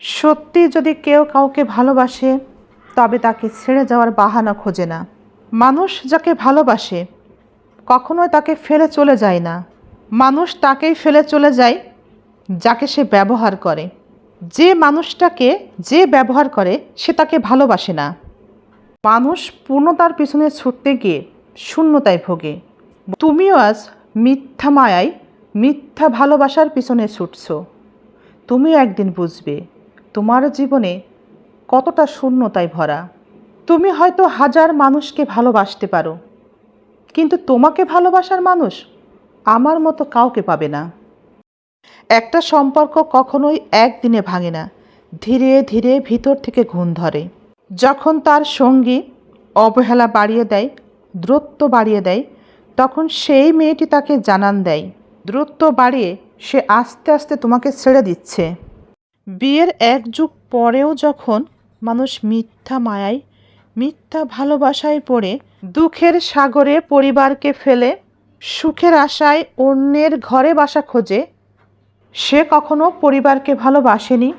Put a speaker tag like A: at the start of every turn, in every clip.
A: সত্যি যদি কেউ কাউকে ভালোবাসে, তবে তাকে ছেড়ে যাওয়ার বাহানা খোঁজে না। মানুষ যাকে ভালোবাসে, কখনোই তাকে ফেলে চলে যায় না। মানুষ তাকেই ফেলে চলে যায়, যাকে সে ব্যবহার করে। যে মানুষটাকে যে ব্যবহার করে, সে তাকে ভালোবাসে না। মানুষ পূর্ণতার পিছনে ছুটতে গিয়ে শূন্যতায় ভোগে। তুমিও আজ মিথ্যা মায়ায় মিথ্যা ভালোবাসার পিছনে ছুটছ। তুমিও একদিন বুঝবে। তোমার জীবনে কতটা শূন্যতায় ভরা। তুমি হয়তো হাজার মানুষকে ভালোবাসতে পারো, কিন্তু তোমাকে ভালোবাসার মানুষ আমার মতো কাউকে পাবে না। একটা সম্পর্ক কখনোই একদিনে ভাঙে না, ধীরে ধীরে ভিতর থেকে ঘুণ ধরে। যখন তার সঙ্গী অবহেলা বাড়িয়ে দেয়, দূরত্ব বাড়িয়ে দেয়, তখন সেই মেয়েটি তাকে জানান দেয়, দূরত্ব বাড়িয়ে সে আস্তে আস্তে তোমাকে ছেড়ে দিচ্ছে। বিয়ের এক যুগ পরেও যখন মানুষ মিথ্যা মায়ায়, মিথ্যা ভালোবাসায় পড়ে, দুঃখের সাগরে পরিবারকে ফেলে, সুখের আশায় অন্যের ঘরে বাসা খোঁজে, সে কখনো পরিবারকে ভালোবাসেনি,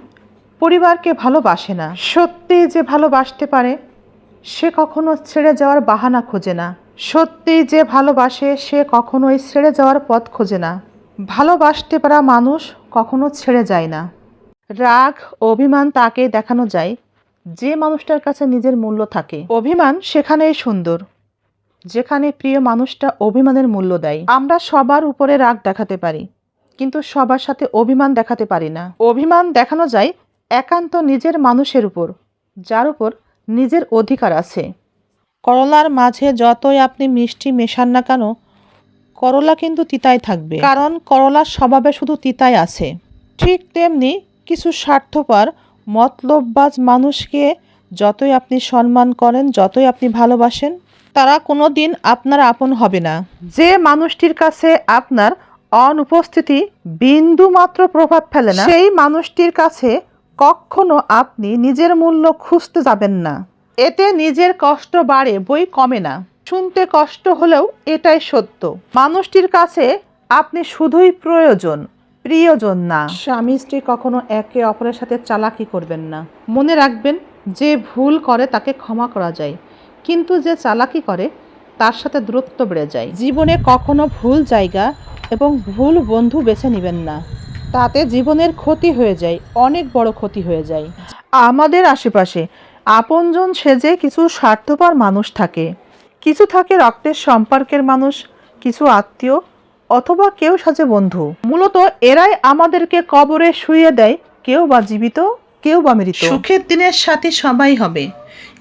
A: পরিবারকে ভালোবাসে না। সত্যি যে ভালোবাসতে পারে, সে কখনো ছেড়ে যাওয়ার বাহানা খোঁজে না। সত্যি যে ভালোবাসে, সে কখনোই ছেড়ে যাওয়ার পথ খোঁজে না। ভালোবাসতে পারা মানুষ কখনো ছেড়ে যায় না। রাগ, অভিমান তাকে দেখানো যায়। যে মানুষটার কাছে নিজের মূল্য থাকে। অভিমান সেখানেই সুন্দর, যেখানে প্রিয় মানুষটা অভিমানের মূল্য দেয়। আমরা সবার উপরে রাগ দেখাতে পারি, কিন্তু সবার সাথে অভিমান দেখাতে পারি না। অভিমান দেখানো যায় একান্ত নিজের মানুষের উপর, যার উপর নিজের অধিকার আছে। করলার মাঝে যতই আপনি মিষ্টি মেশান না কেন, করলা কিন্তু তিতায় থাকবে। কারণ করলার স্বভাবে শুধু তিতায় আছে। ঠিক তেমনি কিছু স্বার্থপর, মতলববাজ মানুষকে যতই আপনি সম্মান করেন, যতই আপনি ভালোবাসেন, তারা কোনো দিন আপনার আপন হবে না। যে মানুষটির কাছে আপনার অনুপস্থিতি বিন্দু মাত্র প্রভাব ফেলে না, সেই মানুষটির কাছে কখনো আপনি নিজের মূল্য খুঁজতে যাবেন না। এতে নিজের কষ্ট বাড়ে, বই কমে না। শুনতে কষ্ট হলেও এটাই সত্য। মানুষটির কাছে আপনি শুধুই প্রয়োজন। প্রিয়জন না স্বামী স্ত্রী কখনো একে অপরের সাথে চালাকি করবেন না। মনে রাখবেন যে ভুল করে তাকে ক্ষমা করা যায় কিন্তু যে চালাকি করে তার সাথে দূরত্ব বেড়ে যায়। জীবনে কখনো ভুল জায়গা এবং ভুল বন্ধু বেছে নেবেন না। তাতে জীবনের ক্ষতি হয়ে যায় অনেক বড় ক্ষতি হয়ে যায়। আমাদের আশেপাশে আপনজন সেজে কিছু স্বার্থপর মানুষ থাকে। কিছু থাকে রক্তের সম্পর্কের মানুষ কিছু আত্মীয় অথবা কেউ সাজে বন্ধু। মূলত এরাই আমাদেরকে কবরে শুয়ে দেয়, কেউ বা জীবিত, কেউ বা মৃত। সুখের দিনের সাথে সবাই হবে,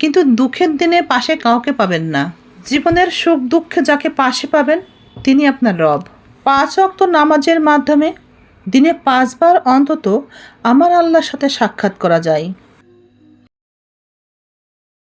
A: কিন্তু দুঃখের দিনে পাশে কাউকে পাবেন না। জীবনের সুখ দুঃখে যাকে পাশে পাবেন, তিনি আপনার রব। পাঁচ অক্ত নামাজের মাধ্যমে দিনে পাঁচবার অন্তত আমার আল্লাহর সাথে সাক্ষাৎ করা যায়।